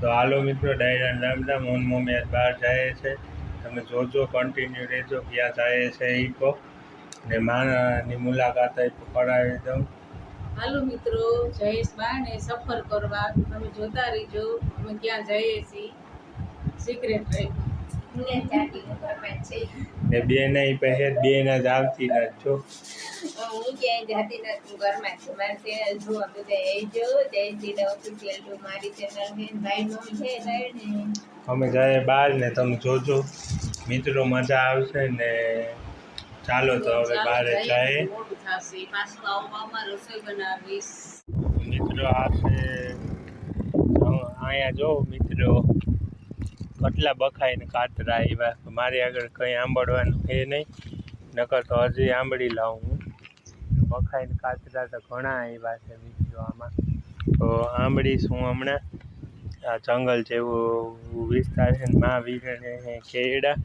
તો હાલો મિત્રો, ડાયરા નામના મોન મોમે બહાર જાય છે. તમે જોજો કન્ટિન્યુ રહેજો, ક્યાં જાય છે એ કહો. ને માની મુલાકાત કરાવી દઉં. હાલો મિત્રો, જયેશ બાને સફર કરવા. તમે જોતા રહીજો, અમે ક્યાં જઈએ છીએ. સિક્રેટ રાખ્યું ને બે નહીં પહેર બે ના જ આવતી ના છો હું ક્યાંય જાતી નથી ઘરમાં છું. મારી ચેનલ જોવા બધા એ જો જયશ્રી ઓફિશિયલ ટુ મારી ચેનલ છે ભાઈ નો છે અમે જાય બહાર ને તમે જોજો. મિત્રો મજા આવશે ને ચાલો તો હવે બહાર જાય. મિત્રો આપણે અહીંયા જો મિત્રો. કેટલા બખાઈને કાતરા આવ્યા મારી આગળ કંઈ આંબળવાનું છે નહીં. નકર તો હજી આંબળી લાવું હું. બખાઈને કાતરા તો ઘણા આવ્યા છે મિત્રો આમાં. તો આંબળીશ હું હમણાં? આ જંગલ જેવું વિસ્તાર છે ને, મા વીરણે કેળા.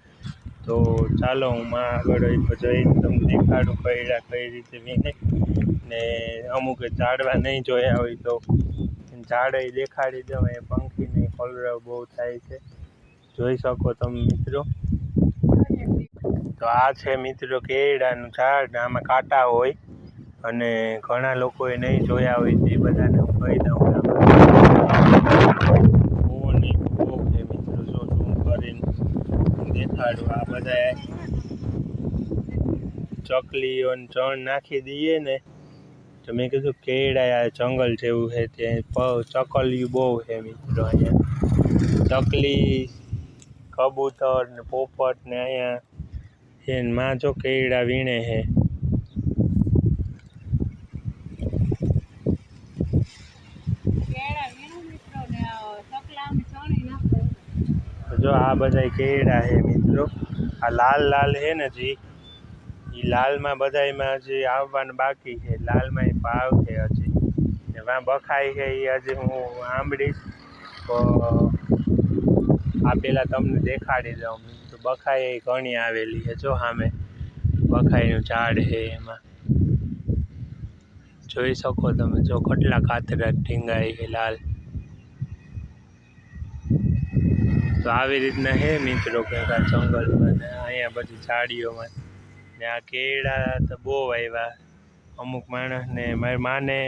તો ચાલો હું માં આગળ જઈને તમને દેખાડું કયડા કઈ રીતે વિને ને અમુક ઝાડવા નહીં જોયા હોય તો ઝાડ દેખાડી દઉં, એ પંખીને કલરવ બહુ થાય છે. જોઈ શકો તમે મિત્રો. તો આ છે મિત્રો કેળાનું ઝાડ, આમાં કાંટા હોય અને ઘણા લોકોએ નહીં જોયા હોય તે બધાને હું કહી દઉં છે મિત્રો. જો ઝૂમ કરીને દેખાડું આ બધા ચકલીઓ ચણ નાખી દઈએ ને તો મેં કીધું કેળા આ જંગલ જેવું છે ત્યાં ચકલિયું બહુ છે મિત્રો અહીંયા. ચકલી કબૂતર ને પોપટ ને અહીંયા એને માં જો કેળા વીણે તો જો આ બધા કેળા હે મિત્રો. આ લાલ લાલ હે ને જી. એ લાલમાં બધાયમાં હજી આવવાનું બાકી છે. લાલમાં એ ભાવ છે હજી. એમાં વાં બખાઈ છે એ હજી હું આંબડીશ. તો આ પેલા તમને દેખાડી દઉં તો બખાઈ ઘણી આવેલી છે, જો સામે. બખાઈનું ઝાડ છે એમાં. જોઈ શકો તમે, જો કેટલા કાતરા ઢીંગાઈ છે લાલ. તો આવી રીતના હે મિત્રો કે આ જંગલમાં ને અહીંયા બધી ઝાડીઓમાં. ને આ કેળા તો બહુ આવ્યા અમુક માણસને, મારી માને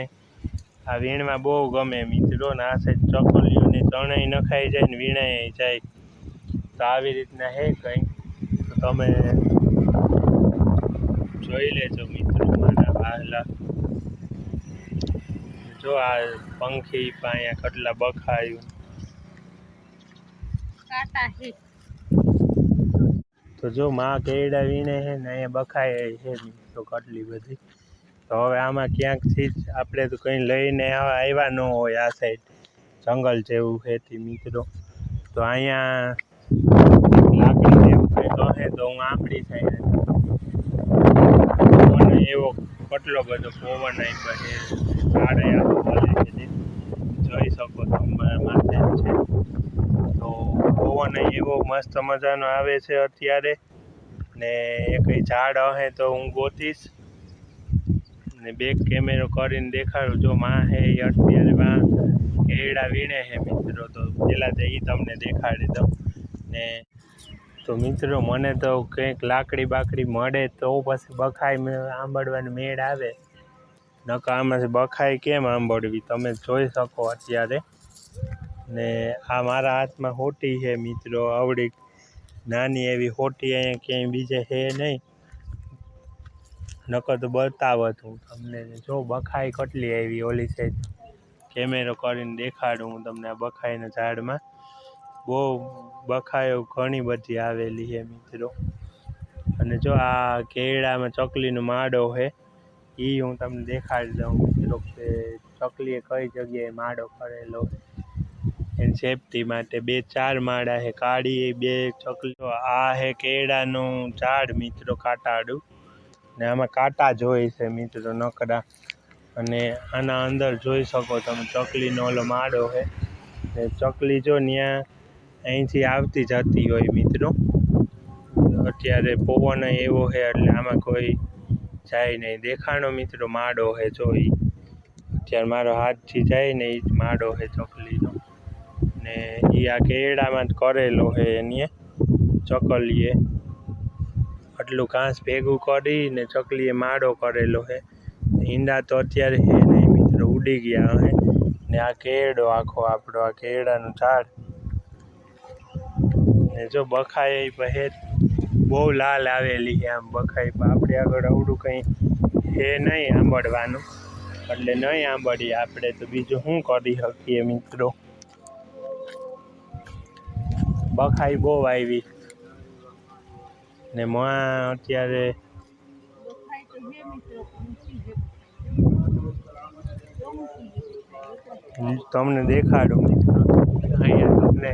આ વીણમાં બહુ ગમે મિત્રો. ને આ સાઈડ ચકલીઓને ચણાઈ નખાઈ જાય ને વીણાઈ જાય. તો આવી રીતના હે કંઈ. તો તમે જોઈ લેજો મિત્રો મારા વહાલા જો આ પંખી પાયા કટલા બખાયું. તો જો માં કેળા વીણે છે ને અહીંયા બખાય છે તો કેટલી બધી. તો હવે આમાં ક્યાંકથી જ આપણે તો કંઈ લઈને આવ્યા ન હોય આ સાઈડ જંગલ જેવું છે મિત્રો. તો અહીંયા લાકડી જેવું કંઈ કહે તો હું આંકડી થઈને એવો કેટલો બધો પવન આવ્યો છે. સાડે આખું જોઈ શકો તમે માથે છે તો પવન એવો મસ્ત મજાનો આવે છે અત્યારે. ને કંઈ ઝાડ હે તો હું ગોતીશ. ને બેક કેમેરો કરીને દેખાડું. જો માં હે અત્યારે માં કેળા વીણે હે મિત્રો. તો પહેલાં તો એ તમને દેખાડી દઉં. ને તો મિત્રો મને તો કંઈક લાકડી બાકડી મળે તો પછી બખાઈ આંબળવાનો મેળ આવે. નકર આમાંથી બખાઈ કેમ આંબળવી તમે જોઈ શકો અત્યારે. ને આ મારા હાથમાં હોટી છે મિત્રો, આવડી નાની એવી હોટી અહીંયા ક્યાંય બીજે છે નહીં. નકર તો બતાવત હું તમને. જો બખાઈ કેટલી આવી ઓલી સાઈડ. કેમેરો કરીને દેખાડું, હું તમને આ બખાઈના ઝાડમાં. બહુ બખાયો ઘણી બધી આવેલી છે મિત્રો. અને જો આ કેળામાં ચકલીનો માડો છે એ હું તમને દેખાડી દઉં મિત્રો કે ચકલીએ કઈ જગ્યાએ માડો કરેલો. એની સેફટી માટે બે ચાર માળા છે, કાળી બે ચકલીઓ. આ હે કેળાનું ઝાડ મિત્રો કાંટાડું ને આમાં કાંટા જ હોય છે મિત્રો નકરા અને આના અંદર જોઈ શકો તમે ચકલીનો ઓલો માળો છે. ને ચકલી જો ત્યાં અહીંથી આવતી જતી હોય મિત્રો. અત્યારે પવન એવો છે એટલે આમાં કોઈ જાય નહીં. દેખાણો મિત્રો માડો છે જો એ અત્યારે મારો હાથથી જાય ને એ જ માડો છે ચકલીનો. ને એ આ કેળામાં જ કરેલો છે એની ચકલીએ. આટલું ઘાસ ભેગું કરી ને ચકલીએ માળો કરેલો છે. ઈંડા તો અત્યારે છે નહીં મિત્રો, ઉડી ગયા હવે. ને આ કેળો આખો આપણો, આ કેળાનું ઝાડ. ને જો બખાય પહે બહુ લાલ આવેલી છે આમ પણ આપણે આગળ અવડું કંઈ છે નહીં આંબડવાનું. એટલે નહીં આંબળીએ આપણે તો બીજું શું કરી શકીએ મિત્રો? બખાઈ બહુ આવી. ને માં અત્યારે બખાય તો હે મિત્રો ઊંચી છે બહુ ઊંચી છે. તમને દેખાડું મિત્રો. અહીંયા તમને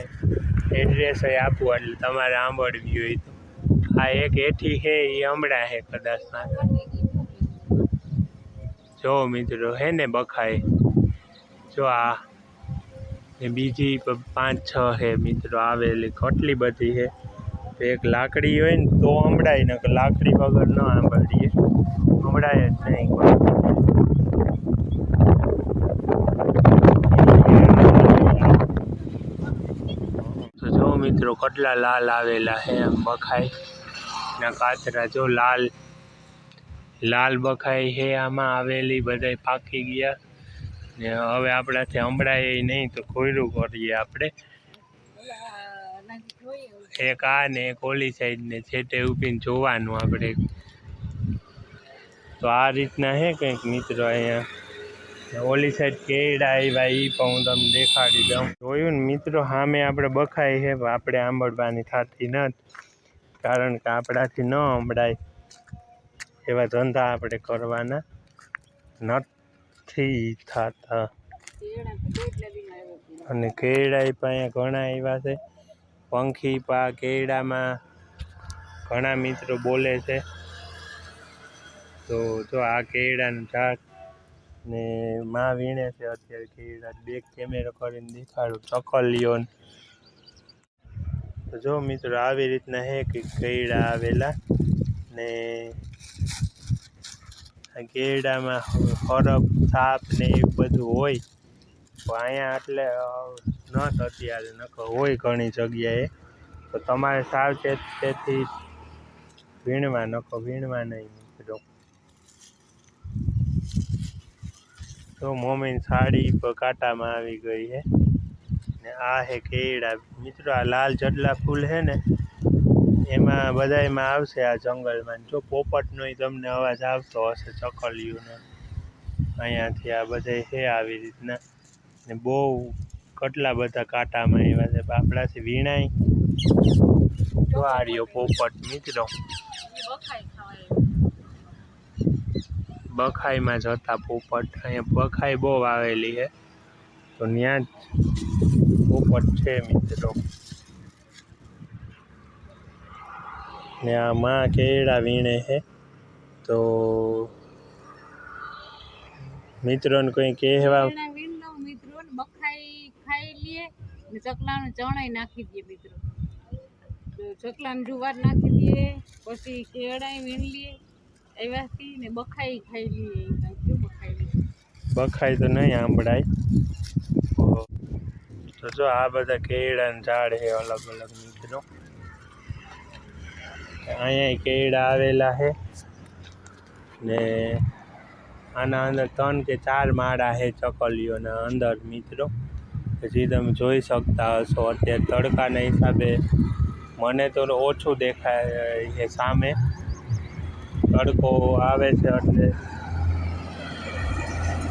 એડ્રેસ આપું, એટલે તમારે આંબળવી હોય તો. આ એક એઠી છે, એ હમણાં છે કદાચ જો મિત્રો, હે ને બખાય જો આ ને બીજી પાંચ, છ છે મિત્રો, આવેલી કેટલી બધી છે. એક લાકડી હોય ને તો હમણાય ને લાકડી વગર ન આંબળીએ. હમણાય જ નહીં. કોઈ તો જો મિત્રો કેટલા લાલ આવેલા છે એમ બખાય. ના કાતરા જો લાલ લાલ બખાઈ છે આમાં આવેલી બધા પાકી ગયા. ને હવે આપણાથી હંભળાય નહીં તો ખોયરું કરીએ આપણે. એક આ ને એક ઓલી સાઈડ ને છેટે ઊભીને જોવાનું આપણે. તો આ રીતના હે કંઈક મિત્રો અહીંયા. ઓલી સાઈડ કેળા આવ્યા એ પણ હું તમને દેખાડી દઉં. જોયું ને મિત્રો સામે આપણે બખાઈ છે પણ આપણે આંબળવાની થતી નથી. કારણ કે આપણાથી ન હંભળાય એવા ધંધા આપણે કરવાના નથી થતા. કેળા અને કેળાય પણ ઘણા એવા છે. પંખી પા કેળામાં ઘણા મિત્રો બોલે છે. તો જો આ કેળાનું ઝાડ ને માં વીણે છે અત્યારે કેળા. બેક કેમેરો કરીને દેખાડું. ચકલીઓ ને. તો જો મિત્રો, આવી રીતના હે કે કેળા આવેલા ને આ કેળામાં હરફ સાપ ને એ બધું હોય. તો અહીંયા એટલે ન થતી અત્યારે, નકર હોય ઘણી જગ્યાએ. તો તમારે સાવચેત તેથી વીણવા નકો વીણવા નહીં મિત્રો તો મમ્મીની સાડી પર કાંટામાં આવી ગઈ છે ને આ હે કેળા. મિત્રો, આ લાલ જડલા ફૂલ છે ને, એમાં બધાયમાં આવશે આ જંગલમાં. જો પોપટનો તમને અવાજ આવતો હશે ચકલિયુંનો અહીંયાથી આ બધાય છે આવી રીતના. ને બહુ કેટલા બધા કાંટામાં એવા છે. આપણાથી વીણાય. આ પોપટ, મિત્રો એ બખાય ખાવા આવ્યા. બખાઈમાં જતા પોપટ. અહીંયા બખાઈ બહુ આવેલી છે. તો ત્યાં જ પોપટ છે મિત્રો. ને આ માં કેળા વીણે છે. તો મિત્રોને કોઈ કહેવા બખાઈ ખાઈ લઈએ ને ચકલાનું ચણાઈ નાખી દઈએ મિત્રો. ચકલાનું જુવાર નાખી દઈએ પછી કેળાઈ વીણ લઈએ બખાઈ તો નહીં આંબળાય તો જો આ બધા કેળાના ઝાડ છે અલગ અલગ મિત્રો અહીંયા કેળા આવેલા છે. ને આના અંદર ત્રણ કે ચાર માળા છે ચકલીઓના અંદર મિત્રો. પછી તમે જોઈ શકતા હશો, અત્યારે તડકાના હિસાબે મને તો ઓછું દેખાય છે સામે. તડકો આવે છે એટલે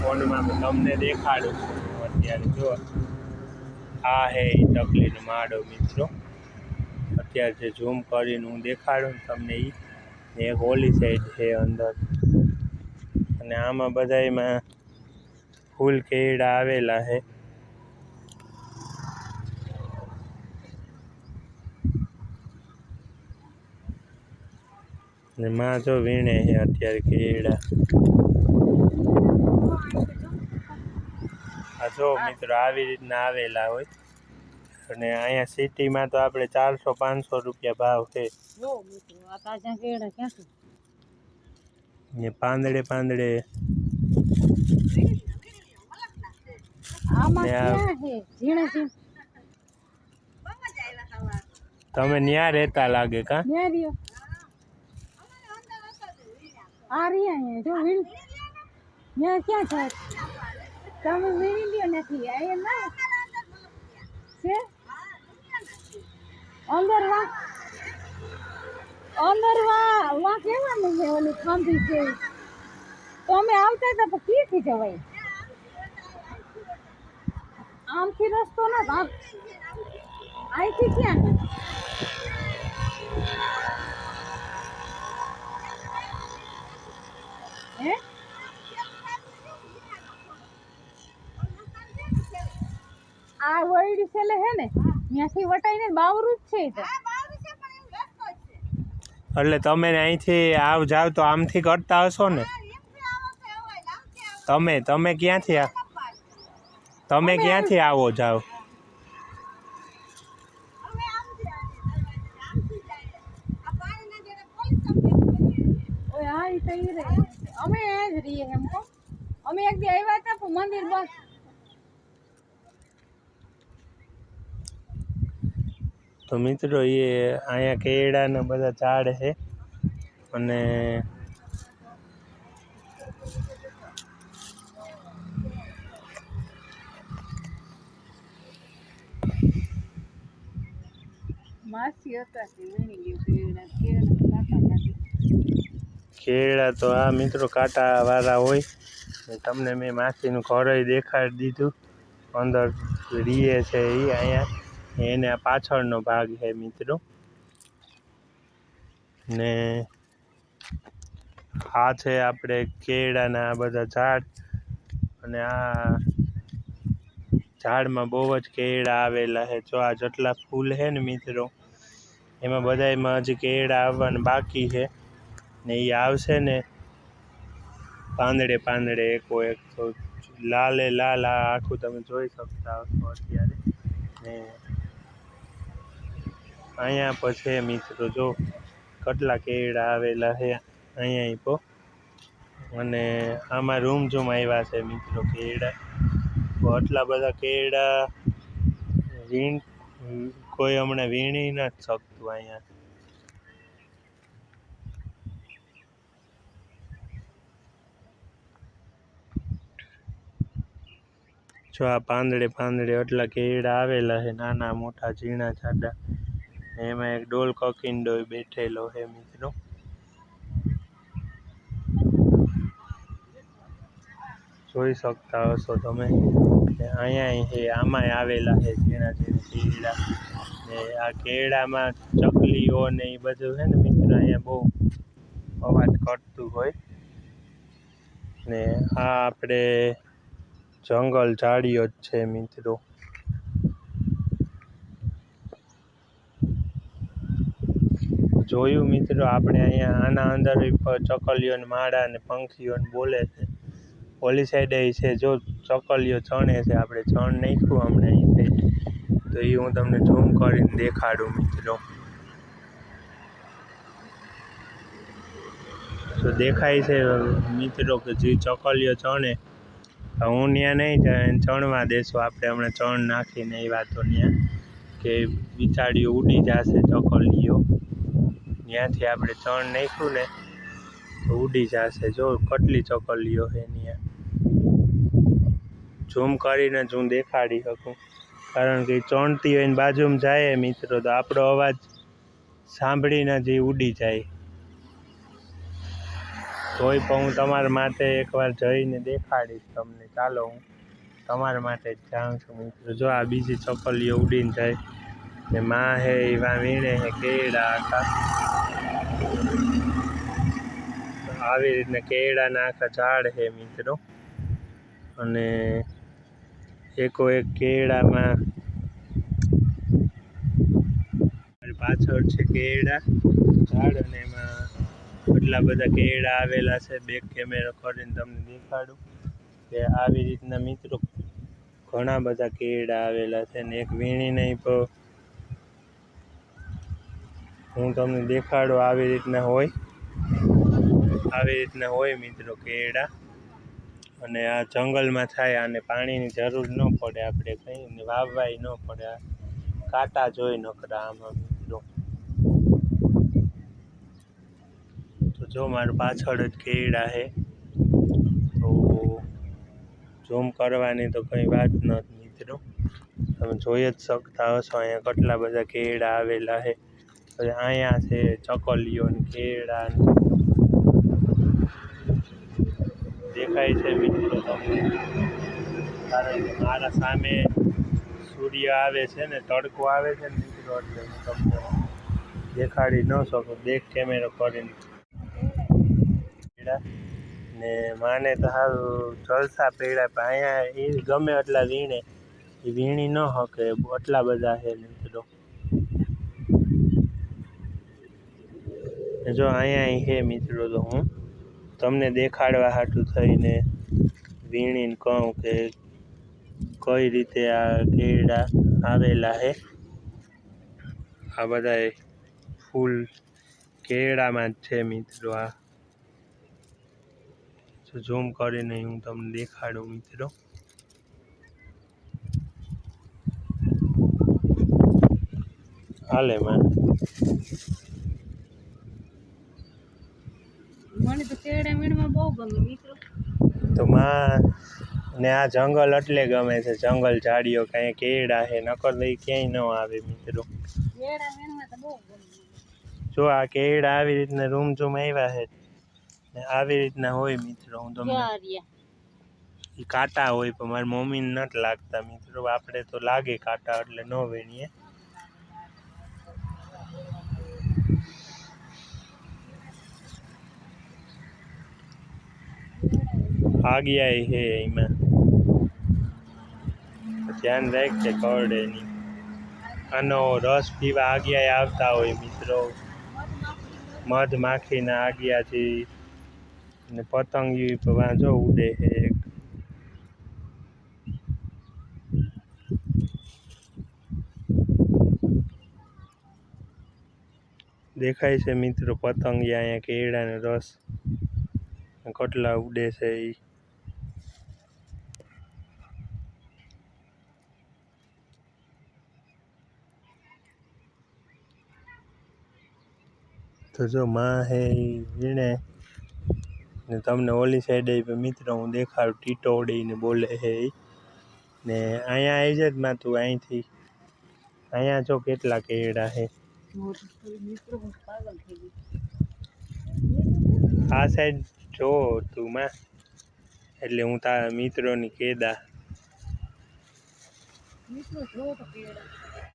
ફોનમાં તમને દેખાડું છું અત્યારે જો. આ હે ચકલીનો માળો મિત્રો. અત્યારે જે ઝૂમ કરીને હું દેખાડું તમને એ એક ઓલી સાઈડ છે અંદર. અને આમાં બધાયમાં ફૂલ કેળા આવેલા છે ને માં જો વીણે છે અત્યારે કેળા. આ જો મિત્રો આવી રીતના આવેલા હોય. અને અહીંયા સિટીમાં તો આપણે ચારસો પાંચસો રૂપિયા ભાવ છે. જો મિત્રો આ તાજા કેળા ક્યાંથી? ને પાંદડે પાંદડે. આમાં ને આ- ક્યાં છે? ઝીણા ઝીણા. તમે ન્યા રહેતા લાગે કા? ન્યા રહ્યો. આ રહ્યા અહીંયા, જો વીણ ત્યાં ક્યાં છે? તમે વીણી લ્યો નથી અહીંયા ના? છે? અંદર વા અંદર વા વા કેવાનું છે ઓલી ખાંભી છે? તો અમે આવતા હતા પણ ક્યાંથી જવાય? આમથી રસ્તો ના આમ અહીંથી ક્યાં? આ વળી છેલ્લે હે ને ત્યાંથી વટાઈને બાવરું જ છે તો. એટલે તમે અહીંથી આવ જાવ તો આમથી કરતા હશો ને? તમે તમે ક્યાંથી તમે ક્યાંથી આવો જાવ ઓય હા ઈ તો ઈ રે અમે અહીંયા જ રહીએ એમ કહો અમે એક દી આવ્યા હતા પણ મંદિર બસ તો મિત્રો એ અહીંયા કેળાના બધા ઝાડ છે અને કેળા તો આ મિત્રો કાંટાવાળા હોય. તમને મેં માસીનું ઘર દેખાડી દીધું. અંદર રીએ છે એ અહીંયા. એને પાછળનો ભાગ છે મિત્રો. ને આ છે આપણે કેળાના આ બધા ઝાડ. અને આ ઝાડમાં બહુ જ કેળા આવેલા છે જો આ જેટલા ફૂલ છે ને મિત્રો, એમાં બધાયમાં હજી કેળા આવવાના બાકી છે ને એ આવશે ને પાંદડે પાંદડે એકો એક તો લાલે લાલ આ આખું તમે જોઈ શકતા હશો અત્યારે. ને અહીંયા પછી મિત્રો જો કેટલા કેળા આવેલા છે અહીંયા પો. અને આમાં રૂમ ઝૂમ આવ્યા છે મિત્રો કેળા. આટલા બધા કેળા, વીણ, કોઈ હમણાં વીણી નથી શકતું અહીંયા જો આ પાંદડે પાંદડે આટલા કેળા આવેલા છે, નાના મોટા ઝીણા જાડા ને એમાં એક ડોલ કકિંડો બેઠેલો છે મિત્રો. જોઈ શકતા હશો તમે અહીંયા એ આમાંય આવેલા છે ઝીણા ઝીણા કેળા ને આ કેળામાં ચકલીઓ ને એ બધું છે ને મિત્રો, અહીંયા બહુ અવાજ કરતું હોય. ને આ આપણે જંગલ ઝાડીઓ જ છે મિત્રો. જોયું મિત્રો, આપણે અહીંયા આના અંદર ચકલીઓ ને માળા ને પંખીઓ ને બોલે છે. ઓલી સાઈડે છે, જો ચકલીઓ ચણે છે, આપણે ચણ નાખ્યું હમણાં અહીં તો એ હું તમને ઝૂમ કરીને દેખાડું મિત્રો. તો દેખાય છે મિત્રો કે જે ચકલીઓ ચણે. હું ત્યાં નહીં જાય ચણવા દેશું, આપણે હમણાં ચણ નાખીને એ વાતો ત્યાં કે બિચારીઓ ઉડી જશે ચકલીઓ. ત્યાંથી આપણે ચણ નાખ્યું ને ઉડી જશે. જો કેટલી ચકલીઓ છે ત્યાં ઝૂમ કરીને જ હું દેખાડી શકું. કારણ કે ચણતી હોય ને બાજુમાં જાય મિત્રો, તો આપણો અવાજ સાંભળીને જ એ ઉડી જાય. તોય પણ હું તમારા માટે એકવાર જઈને દેખાડીશ તમને. ચાલો હું તમારા માટે જ જાઉં છું મિત્રો. જો આ બીજી ચકલીઓ ઉડીને જાય. ને માં હે એવા વીણે હે, કેળા આખા આવી રીતના કેળાના આખા ઝાડ છે મિત્રો. અને એકો એક કેળામાં પાછળ છે કેળા, ઝાડ અને એમાં એટલા બધા કેળા આવેલા છે. બેક કેમેરો કરીને તમને દેખાડું કે આવી રીતના મિત્રો ઘણા બધા કેળા આવેલા છે ને એક વીણીને પણ હું તમને દેખાડું આવી રીતના હોય. આવી રીતના હોય મિત્રો કેળા. અને આ જંગલમાં થાય, આને પાણીની જરૂર ન પડે આપણે કંઈ વાવવાય ન પડે. કાંટા જોઈ નકરા આમાં મિત્રો. તો જો મારું પાછળ જ કેળા છે. તો ઝૂમ કરવાની તો કંઈ વાત નથી મિત્રો. તમે જોઈ જ શકતા હશો અહીંયા કેટલા બધા કેળા આવેલા છે. પછી અહીંયા છે ચકલીઓ ને કેળા દેખાય છે મિત્રો તમને કારણ કે મારા સામે સૂર્ય આવે છે ને, તડકો આવે છે ને મિત્રો એટલે હું તમને દેખાડી ન શકું. દેખ કેમેરો કરીને ને માને તો સારું જલસા પેડા પણ અહીંયા એ ગમે એટલા વીણે. એ વીણી ન શકે, એટલા બધા છે ને. જો અહીંયા અહીં છે મિત્રો તો હું તમને દેખાડવા હાટું થઈને વીણીને કહું કે કઈ રીતે આ કેળા આવેલા છે આ બધા ફૂલ કેળામાં જ છે મિત્રો આ. ઝૂમ કરીને હું તમને દેખાડું મિત્રો. હાલે માં મને તો કેળા વીણવા બહુ ગમે મિત્રો. તો માં ને આ જંગલ એટલે ગમે છે. જંગલ ઝાડીઓ કાંઈ કેળા છે નકર તો ક્યાંય ન આવે મિત્રો. કેળા વીણવા તો બહુ ગમે જો આ કેળા આવી રીતના રૂમ ઝૂમ આવ્યા છે ને આવી રીતના હોય મિત્રો હું તમને. કાંટા હોય પણ મારી મમ્મીને નથી લાગતા મિત્રો. આપણે તો લાગે કાંટા એટલે ન વીણીએ. આગિયા છે એમાં ધ્યાન રાખજે કરડેની. આનો રસ પીવા આગિયા આવતા હોય મિત્રો. મધ માખીના આગિયાથી ને પતંગિયું વાંધો ઉડે છે દેખાય છે મિત્રો પતંગિયા અહીંયા કેળાનો રસ. કટલા ઉડે છે એ તો જો માં હે વીણે. ને તમને ઓલી સાઈડે મિત્રો હું દેખાડું ટીટોડીને બોલે હે ને અહીંયા આવી જ માં તું અહીંથી. અહીંયા જો કેટલા કેળા હું. આ સાઈડ જો તું માં. એટલે હું તારા મિત્રોની કેદા. મિત્રો જો તો કેળા